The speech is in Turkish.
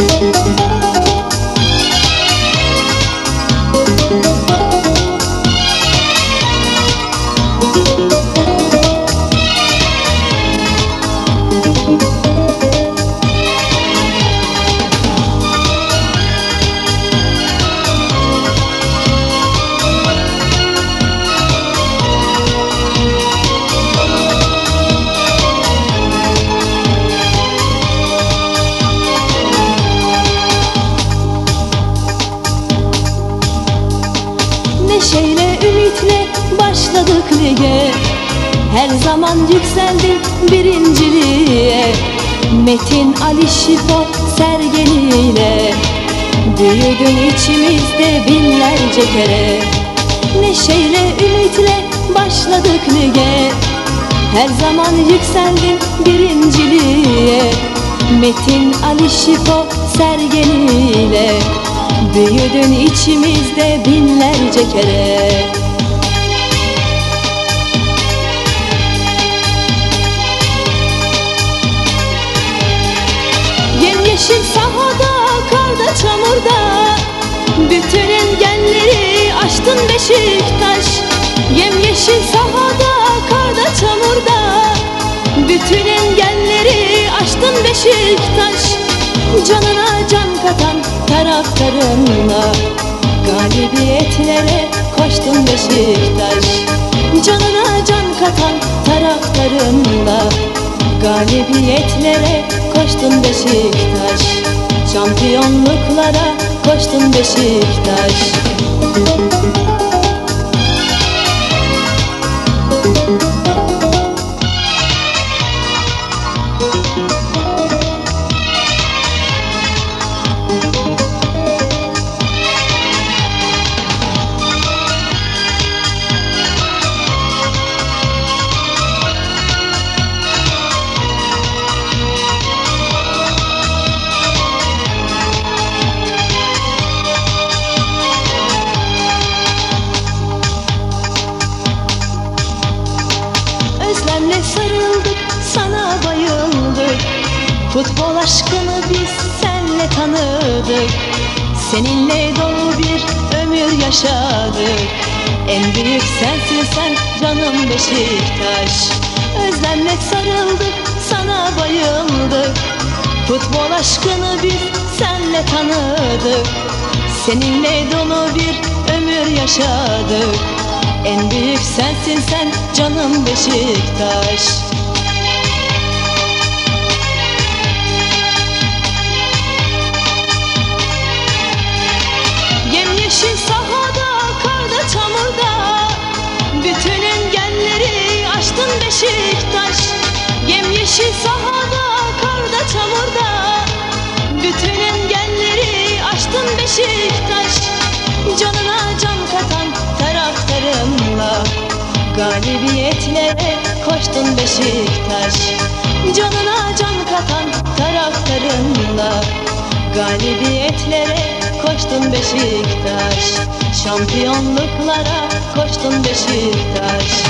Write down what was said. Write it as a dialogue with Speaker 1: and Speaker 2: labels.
Speaker 1: Neşeyle Her zaman yükseldik birinciliğe. Metin Ali Şifo sergeniyle Büyüdün içimizde binlerce kere. Neşeyle ümitle başladık lige. Her zaman yükseldin birinciliğe. Metin Ali Şifo sergeniyle Büyüdün içimizde binlerce kere Yemyeşil sahada, karda, çamurda. Bütün engelleri aştın Beşiktaş. Yemyeşil sahada, karda, çamurda. Bütün engelleri aştın Beşiktaş. Canına can katan taraftarınla Galibiyetlere koştun Beşiktaş. Canına can katan taraftarınla Galibiyetlere koştun Beşiktaş. Şampiyonluklara koştun Beşiktaş. Özlemle sarıldık sana bayıldık Futbol aşkını biz senle tanıdık. Seninle dolu bir ömür yaşadık. En büyük sensin sen canım Beşiktaş. Özlemle sarıldık sana bayıldık Futbol aşkını biz senle tanıdık. Seninle dolu bir ömür yaşadık En büyük sensin sen canım Beşiktaş. Yemyeşil sahada, karda, çamurda. Bütün engelleri aştın Beşiktaş. Yemyeşil sahada, Galibiyetlere koştun Beşiktaş. Canına can katan taraftarınla Galibiyetlere koştun Beşiktaş. Şampiyonluklara koştun Beşiktaş